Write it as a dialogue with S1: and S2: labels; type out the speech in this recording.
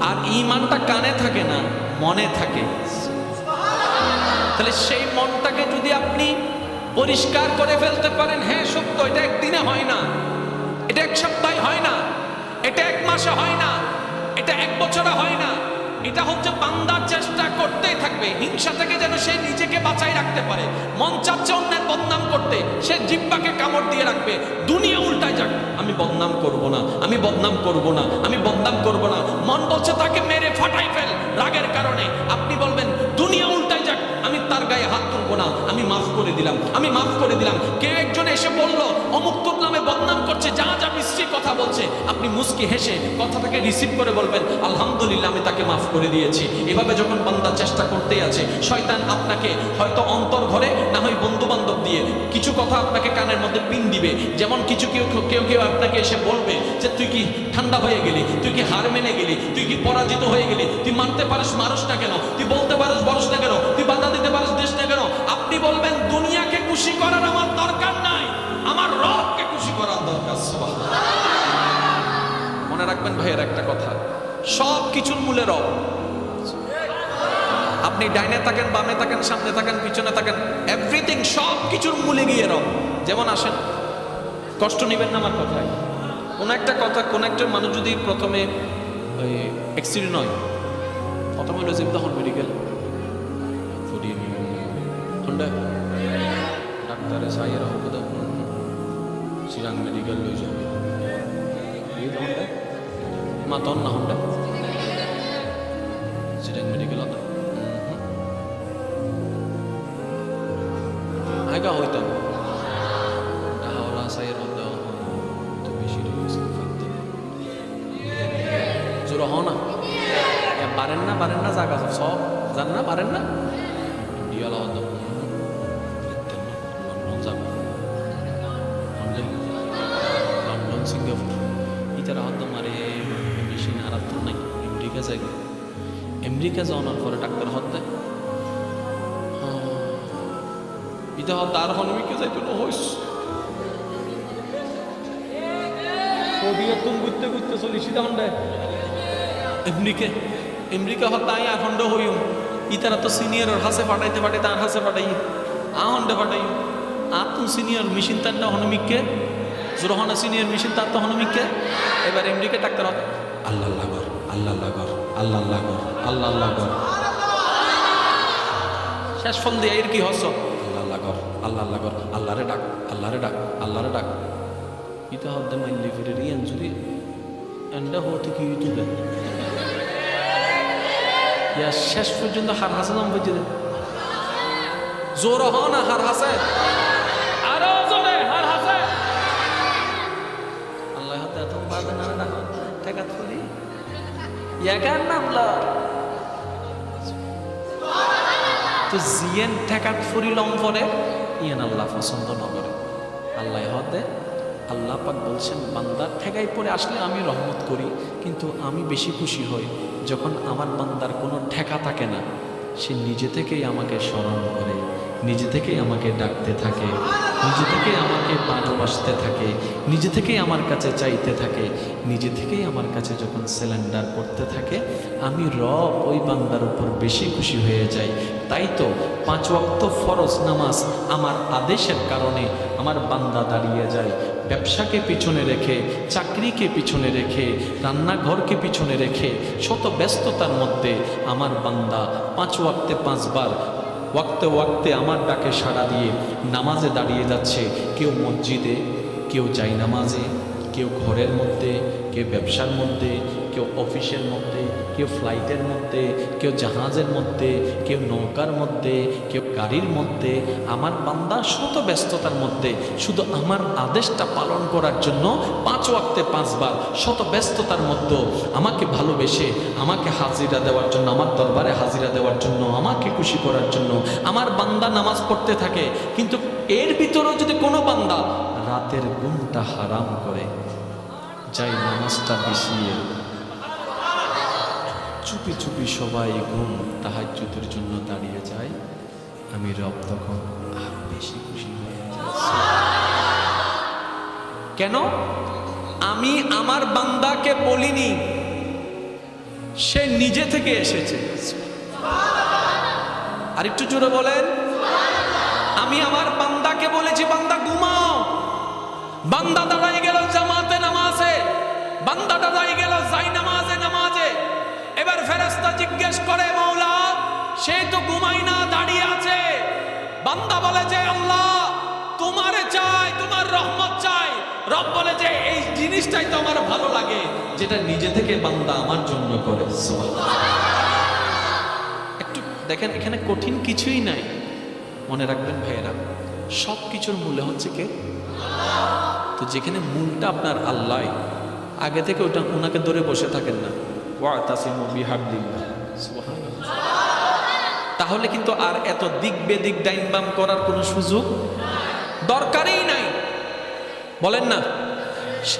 S1: আর ইমানটা কানে থাকে না, মনে থাকে। তাহলে সেই মনটাকে যদি আপনি পরিষ্কার করে ফেলতে পারেন হ্যাঁ সত্য, এটা একদিনে হয় না। এটা এক সপ্তাহে হয় না। এটা এক মাসে হয় না। এটা এক বছরে হয় না। এটা হচ্ছে বান্দার চেষ্টা করতেই থাকবে। হিংসা থেকে যেন সে নিজেকে বাঁচাই রাখতে পারে। মন চাচ্ছে অন্যের বদনাম করতে। সে জিব্বাকে কামড় দিয়ে রাখবে দুনিয়া উল্টায় যাক আমি বদনাম করব না, আমি বদনাম করব না, আমি বদনাম করব না। মন বলছে তাকে মেরে ফাটাই ফেল। রাগের কারণে। কথা বলছে, আপনি মুস্কি হেসে কথাটাকে রিসিভ করে বলবেন, আলহামদুলিল্লাহ, আমি তাকে মাফ করে দিয়েছি। এভাবে যখন বান্দা চেষ্টা করতেই আছে, শয়তান আপনাকে হয়তো অন্তর ঘরে, না হয় বন্ধু বান্ধব দিয়ে কিছু কথা আপনাকে কানের মধ্যে পিন দিবে। যেমন কিছু কেউ কেউ কেউ আপনাকে এসে বলবে যে, তুই কি ঠান্ডা হয়ে গেলি? তুই কি হার মেনে গেলি? তুই কি পরাজিত হয়ে গেলি? তুই মানতে পারিস মানুষ না কেন? তুই বলতে পারিস বরস না কেন? তুই বাধা দিতে পারিস দেশ না কেন? আপনি বলবেন, দুনিয়াকে খুশি করার আমার দরকার নাই। ভাইয়ের একটা কথা, সব কিছুর মূলে রব। আপনি ডাইনে থাকেন, বামে থাকেন, সামনে থাকেন, পিছনে থাকেন এভরিথিং সব কিছুর মূলে গিয়ে রব। যেমন আসেন, কষ্ট নেবেন না আমার কথায়। কোন একটা কথা, কোন একটা মানুষ যদি প্রথমে ওই হয় প্রথমে হলো তখন মেডিকেল ডাক্তারে সাইয়ের হোক চিরাং মেডিকেল তো হন্ডা মা তন না হন্ডা। চিরাং মেডিকেল আইগা হইতাম হাওলা সাইয়ের হতো তো বেশি রিস্ক ফাকতে জোর হও না। এ, পারেন না পারেন না জাগা সব জান না পারেন না। ইন্ডিয়ালা হতো লন্ডন সিঙ্গাপুর। ইতারা হতো আমেরিকা যাই আমেরিকা যাওয়ার পরে ডাক্তার হতে আর হনমিকে যাইতো না হইস। সৌদিয়া তুম ঘুরতে ঘুরতে চলি সীতা হন্ডে। আমেরিকা আমেরিকা হত আই হইম। ইতারা তো সিনিয়র হাসে ফাটাইতে ফাটাইতে আর হাসে ফাটাই। আ হন্ডে ফাটাই। আর তুম সিনিয়র মেশিন তার না হনমিককে জোরহনা সিনিয়র মেশিন তার তো হনমিককে এবার আমেরিকা ডাক্তার হত আল্লাহ আল্লাহ। আল্লাহ আল্লাহ আল্লাহ আল্লাহ গর আল্লাহ গর শেষ ফোন দিয়ে এর কি হস? আল্লাহ কর আল্লাহ আল্লাহ কর আল্লাহরে ডাক আল্লাহরে ডাক আল্লাহরে ডাক। ইতা হদ্দে মাইলি ফিরে রিয়ান জুরি। এন্ডা হতে কি ইউটিউবে ইয়া শেষ পর্যন্ত হার হাসে নাম বুঝে দে। জোর হ না হার হাসে। তো জিয়েন ঠেকাট ফুরি লম্বরে ইয়েন আল্লাহ পছন্দ নগরে। আল্লাহ হতে আল্লাহ পাক বলছেন বান্দার ঠেকাই পরে আসলে আমি রহমত করি, কিন্তু আমি বেশি খুশি হই যখন আমার বান্দার কোনো ঠেকা থাকে না, সে নিজে থেকেই আমাকে স্মরণ করে। নিজে থেকেই আমাকে ডাকতে থাকে, নিজে থেকেই আমাকে ভালোবাসতে থাকে, নিজে থেকেই আমার কাছে চাইতে থাকে, নিজে থেকেই আমার কাছে যখন সিলিন্ডার করতে থাকে, আমি রব ওই বান্দার উপর বেশি খুশি হয়ে যাই। তাই তো পাঁচ ওয়াক্ত ফরজ নামাজ আমার আদেশের কারণে আমার বান্দা দাঁড়িয়ে যায়। ব্যবসাকে পিছনে রেখে, চাকরিকে পিছনে রেখে, রান্নাঘরকে পিছনে রেখে, শত ব্যস্ততার মধ্যে আমার বান্দা পাঁচ ওয়াক্তে পাঁচবার ওয়াক্তে ওয়াক্তে আমার ডাকে সাড়া দিয়ে নামাজে দাঁড়িয়ে যাচ্ছে। কেউ মসজিদে কেউ যাই নামাজে। কেউ ঘরের মধ্যে, কেউ ব্যবসার মধ্যে, কেউ অফিসের মধ্যে, কেউ ফ্লাইটের মধ্যে, কেউ জাহাজের মধ্যে, কেউ নৌকার মধ্যে, কেউ গাড়ির মধ্যে, আমার বান্দা শত ব্যস্ততার মধ্যে, শুধু আমার আদেশটা পালন করার জন্য পাঁচ ওয়াক্তে পাঁচবার শত ব্যস্ততার মধ্যে আমাকে ভালোবেসে, আমাকে হাজিরা দেওয়ার জন্য, আমার দরবারে হাজিরা দেওয়ার জন্য, আমাকে খুশি করার জন্য, আমার বান্দা নামাজ পড়তে থাকে, কিন্তু এর ভিতরেও যদি কোনো বান্দা রাতের ঘুমটা হারাম করে। যাই নামাজটা বিষিয়ে চুপি চুপি সবাই ঘুম তাহাজ্জুদের জন্য দাঁড়িয়ে যায়। আমি রব তখন আরও বেশি খুশি হয়ে কেন? আমি আমার বান্দাকে বলিনি, সে নিজে থেকে এসেছে। আর একটু জোরে বলেন। আমি আমার বান্দাকে বলেছি, বান্দা, ঘুমাও। বান্দা দাঁড়াই গেল জামাতে নামাজে, বান্দা দাঁড়াই গেল যাই নামাজে নামাজে। এবার ফেরেশতা জিজ্ঞেস করে মৌলা সে তো ঘুমাই না, দাঁড়িয়ে আছে। বান্দা বলে যে, আল্লাহ, তোমারে চাই, তোমার রহমত চাই। রব বলে যে, এই জিনিসটাই তো আমার ভালো লাগে, যেটা নিজে থেকে বান্দা আমার জন্য করে। একটু দেখেন, এখানে কঠিন কিছুই নাই। মনে রাখবেন ভাইয়েরা সব কিছুর মূল্য হচ্ছে কে? তো যেখানে মূলটা আপনার আল্লাহ, আগে থেকে ওটা ওনাকে ধরে বসে থাকেন না। ওয়া। তাহলে কিন্তু আর এত দিক বেদিক ডাইন বাম করার কোনো সুযোগ দরকারই নাই। বলেন না।